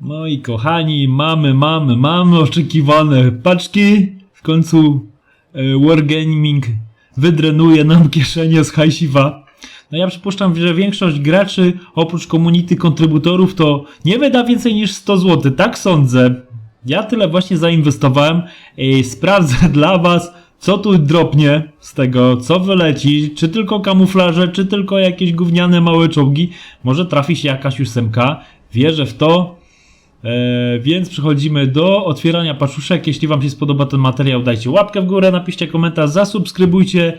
No i kochani, mamy, mamy, mamy oczekiwane paczki. W końcu e, Wargaming wydrenuje nam kieszenie z hajsiwa. No ja przypuszczam, że większość graczy oprócz community kontrybutorów to nie wyda więcej niż 100 zł. Tak sądzę. Ja tyle właśnie zainwestowałem. i sprawdzę dla was, co tu dropnie z tego, co wyleci. Czy tylko kamuflaże, czy tylko jakieś gówniane małe czołgi. Może trafi się jakaś ósemka. Wierzę w to. E, więc przechodzimy do otwierania paczuszek. Jeśli Wam się spodoba ten materiał, dajcie łapkę w górę, napiszcie komentarz, zasubskrybujcie.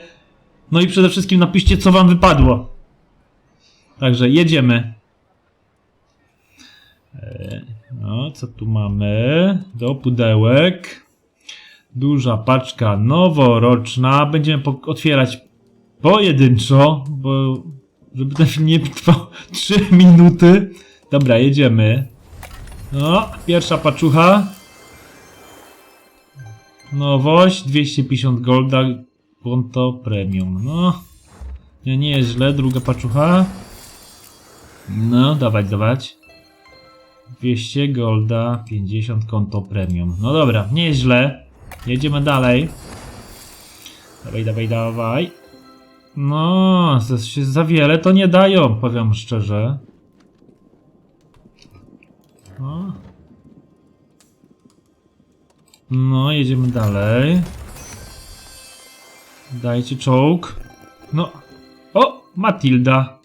No i przede wszystkim napiszcie, co Wam wypadło. Także jedziemy. E, no, co tu mamy? Do pudełek. Duża paczka noworoczna. Będziemy otwierać pojedynczo, bo żeby ten film nie trwał 3 minuty. Dobra, jedziemy. No, pierwsza paczucha. Nowość, 250 golda, konto premium. No, nie, nie jest źle. Druga paczucha. No, dawać, dawać. 200 golda, 50 konto premium. No dobra, nie jest źle. Jedziemy dalej. Dawaj, dawaj, dawaj. No, się za wiele to nie dają, powiem szczerze. No. No, jedziemy dalej. Dajcie czołg. No. O! Matilda.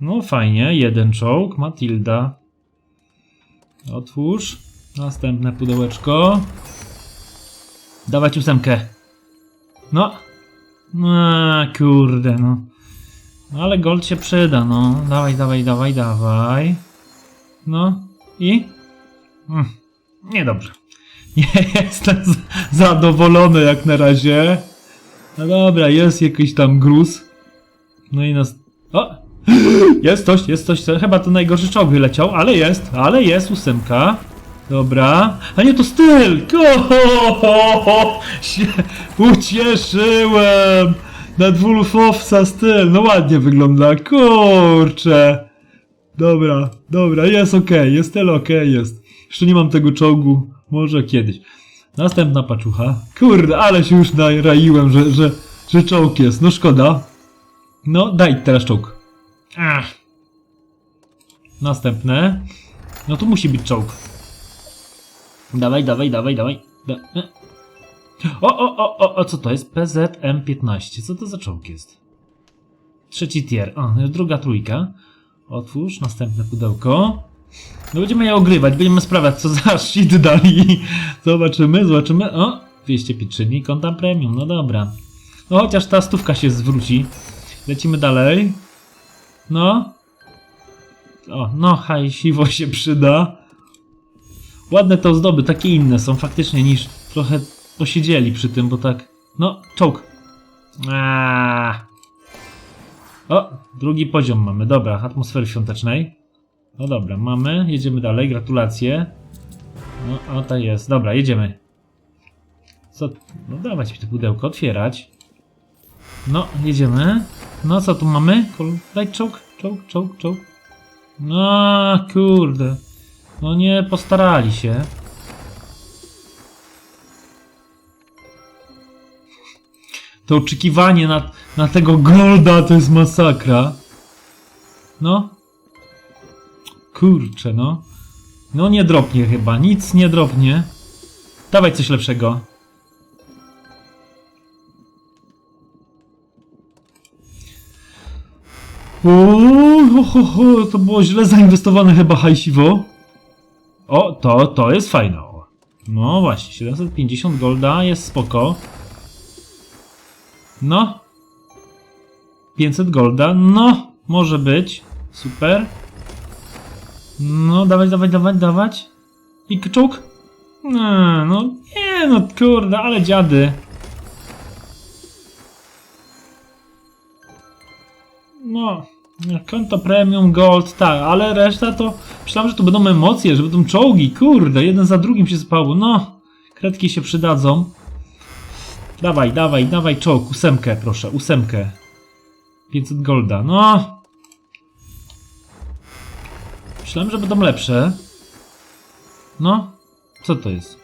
No fajnie, jeden czołg, Matilda. Otwórz. Następne pudełeczko. Dawać ósemkę. No. No, kurde, no. No ale gold się przyda, no. Dawaj, dawaj, dawaj, dawaj. No i? Mm, niedobrze. Nie jestem zadowolony jak na razie. No dobra, jest jakiś tam gruz. No i nas... O! Jest coś, jest coś, chyba to najgorszy czołg wyleciał, ale jest, ale jest ósemka. Dobra. A nie, to styl! Ko! Się ucieszyłem! Na dwulfowca styl, no ładnie wygląda, kurczę. Dobra, dobra, jest okej, jest tyle okej, jest. Jeszcze nie mam tego czołgu, może kiedyś. Następna paczucha. Kurde, ale się już naraiłem, że, że, że czołg jest, no szkoda. No, daj teraz czołg. Ach. Następne. No tu musi być czołg. Dawaj, dawaj, dawaj, dawaj. Da e. o, o, o, o, o, co to jest? PZM-15. Co to za czołg jest? Trzeci tier. O, druga trójka. Otwórz następne pudełko. No będziemy je ogrywać, będziemy sprawdzać co za shit dali. Zobaczymy, zobaczymy. O, 205 dni konta premium, no dobra. No chociaż ta stówka się zwróci. Lecimy dalej. No. O, no hajsiwo się przyda. Ładne te ozdoby, takie inne są faktycznie niż trochę posiedzieli przy tym, bo tak... No, czołg. Aaaa. O, drugi poziom mamy, dobra, atmosfery świątecznej. No dobra, mamy, jedziemy dalej, gratulacje. No, o to jest, dobra, jedziemy. Co, no dawać mi to pudełko, otwierać. No, jedziemy. No, co tu mamy? Daj czołg, czołg, czołg, czołg. No, kurde. No nie postarali się. To oczekiwanie na, na tego Golda to jest masakra. No. Kurczę, no. No nie dropnie chyba, nic nie dropnie. Dawaj coś lepszego. O, ho, ho, to było źle zainwestowane chyba hajsiwo. O, to, to jest fajne. No właśnie, 750 golda jest spoko. No. 500 golda, no, może być. Super. No, dawać, dawać, dawać, dawać. I czołg? No, no, nie, no kurde, ale dziady. No, konto premium, gold, tak, ale reszta to... Myślałem, że to będą emocje, że będą czołgi, kurde, jeden za drugim się spało, no. Kredki się przydadzą. Dawaj, dawaj, dawaj czołg, ósemkę proszę, ósemkę. 500 golda, no. Myślałem, że będą lepsze. No, co to jest?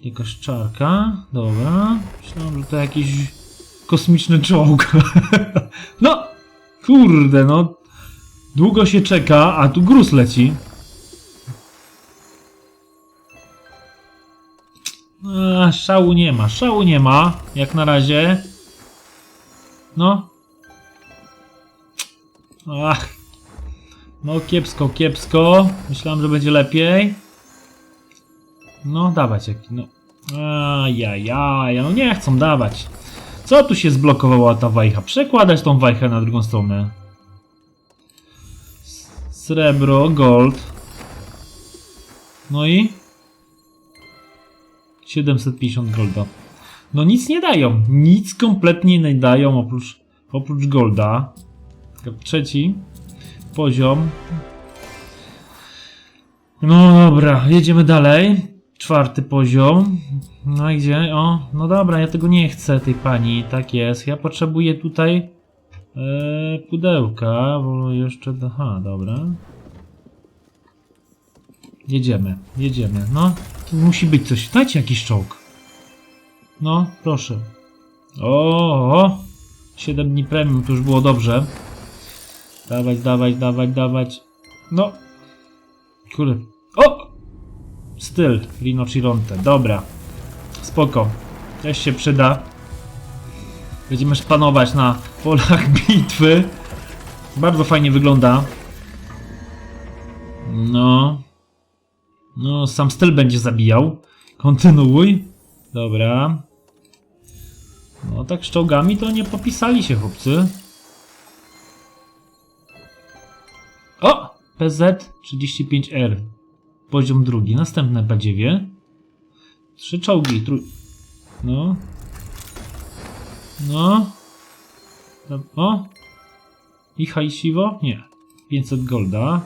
Jakaś czarka, dobra. Myślałem, że to jakiś kosmiczny czołg. no, kurde, no. Długo się czeka, a tu gruz leci. A, szału nie ma, szału nie ma, jak na razie. No. Ach. No kiepsko, kiepsko. Myślałem, że będzie lepiej. No, dawać jaki, no. Ajajaj, no nie chcą dawać. Co tu się zblokowała ta wajcha? Przekładać tą wajchę na drugą stronę. Srebro, gold. No i? 750 golda. No nic nie dają. Nic kompletnie nie dają oprócz, oprócz golda. Trzeci poziom. No dobra, jedziemy dalej. Czwarty poziom. No i gdzie? O, no dobra, ja tego nie chcę, tej pani. Tak jest. Ja potrzebuję tutaj e, pudełka, bo jeszcze. Aha, dobra. Jedziemy, jedziemy. No, tu musi być coś. Dajcie jakiś czołg. No, proszę. O, o. 7 dni premium, to już było dobrze. Dawać, dawać, dawać, dawać. No. Kurde. O! Styl Rino Chironte. Dobra. Spoko. Też się przyda. Będziemy szpanować na polach bitwy. Bardzo fajnie wygląda. No. No, sam styl będzie zabijał. Kontynuuj. Dobra. No tak z czołgami to nie popisali się chłopcy. O! PZ35R. Poziom drugi. Następne badziewie. Trzy czołgi. No. No. O! I hajsiwo? Nie. 500 golda.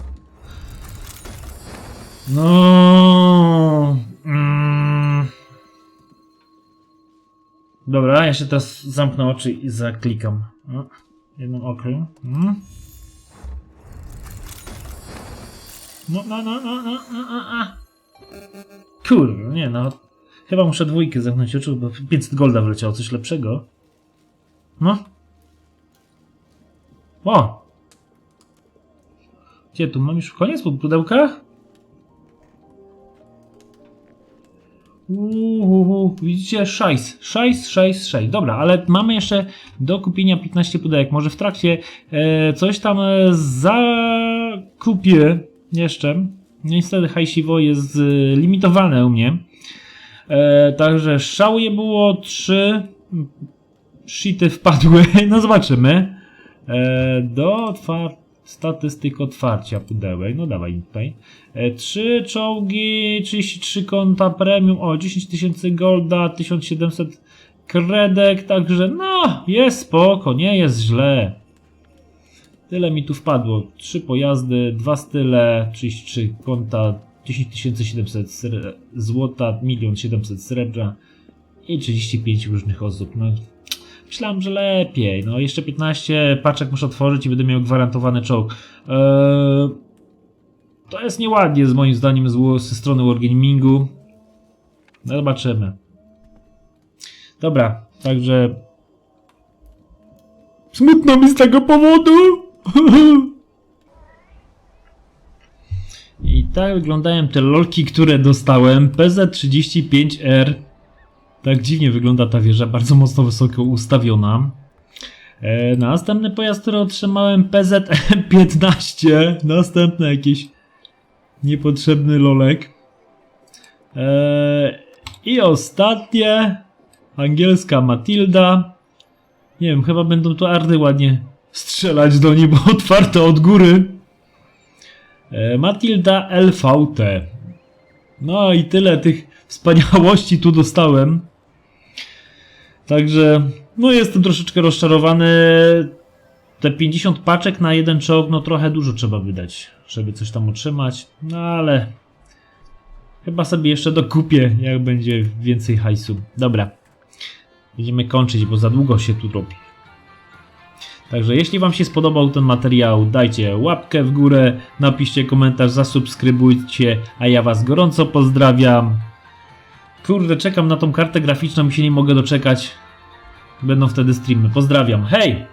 No. Mm. Dobra, ja się teraz zamknę oczy i zaklikam. O, jednym okiem. Mm. No, no, no, no, no, no, no, no. Kurwa, nie no. Chyba muszę dwójkę zamknąć oczu, bo 500 golda wleciało, coś lepszego. No. O! Gdzie tu mam już koniec po pudełkach? Widzicie? Szajs, szajs, szajs, szajs. Dobra, ale mamy jeszcze do kupienia 15 pudełek. Może w trakcie e, coś tam e, zakupię jeszcze. Niestety hajsiwo jest e, limitowane u mnie. E, także szału je było 3. Shity wpadły. No zobaczymy. E, do otwar- statystyk otwarcia pudełek. No dawaj tutaj. E, 3 czołgi, 33 konta premium, o 10 tysięcy golda, 1700 kredek, także no jest spoko, nie jest źle. Tyle mi tu wpadło. 3 pojazdy, 2 style, 33 konta, 10 700 sre- złota, 1 700 srebra i 35 różnych osób. No, myślałem, że lepiej. No jeszcze 15 paczek muszę otworzyć i będę miał gwarantowany czołg. Eee, to jest nieładnie z moim zdaniem zło ze strony Wargamingu. No zobaczymy. Dobra, także... Smutno mi z tego powodu! I tak wyglądają te lolki, które dostałem. PZ35R. Tak dziwnie wygląda ta wieża, bardzo mocno wysoko ustawiona. E, następny pojazd, który otrzymałem PZM15. Następny jakiś niepotrzebny lolek. E, I ostatnie angielska Matilda. Nie wiem, chyba będą tu ardy ładnie strzelać do niej, bo otwarte od góry. E, Matilda LVT. No i tyle tych wspaniałości tu dostałem. Także, no jestem troszeczkę rozczarowany. Te 50 paczek na jeden czołg, no trochę dużo trzeba wydać, żeby coś tam otrzymać. No ale chyba sobie jeszcze dokupię, jak będzie więcej hajsu. Dobra. Będziemy kończyć, bo za długo się tu robi. Także jeśli Wam się spodobał ten materiał, dajcie łapkę w górę, napiszcie komentarz, zasubskrybujcie, a ja Was gorąco pozdrawiam. Kurde, czekam na tą kartę graficzną i się nie mogę doczekać. Będą wtedy streamy. Pozdrawiam. Hej!